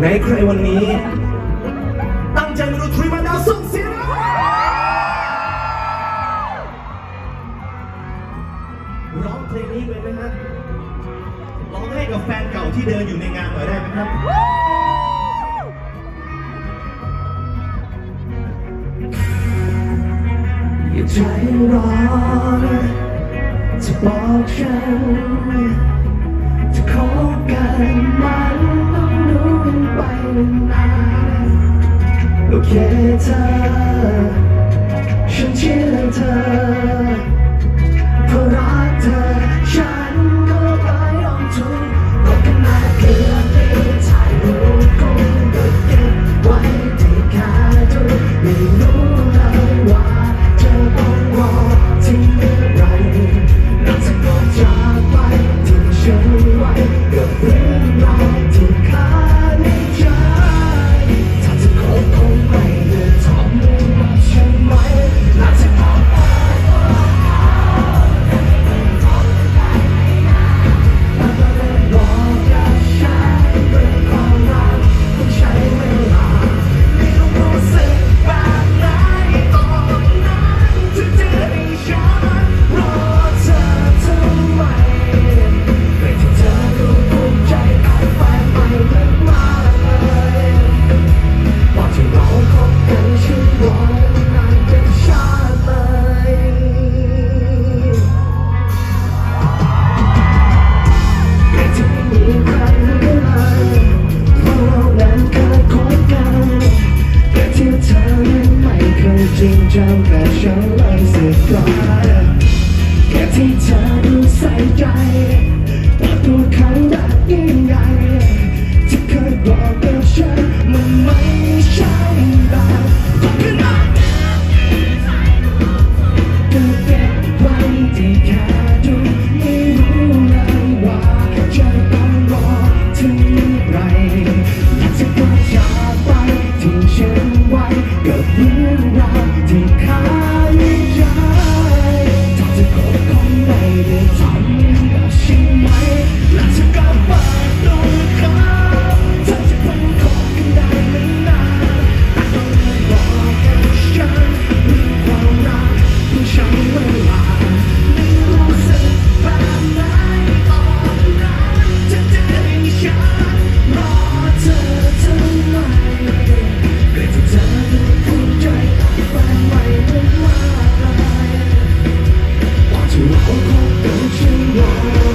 ในใครวันนี้ ตั้งใจมาดูทริมาดาวส่งเสียงร้องเพลงนี้ไปไหมฮะร้องให้กับแฟนเก่าที่เดินอยู่ในงานหน่อยได้ไหมครับอย่าใจร้อนจะบอกฉันจะคบกันมา แค่เธอฉันเชื่อเธอ ที่เธอดูใส่ใจว่าตัวเขารักยิ่งใหญ่ที่เคยบอกกับฉันมันไม่ใช่ 爱的专心。更寂寞。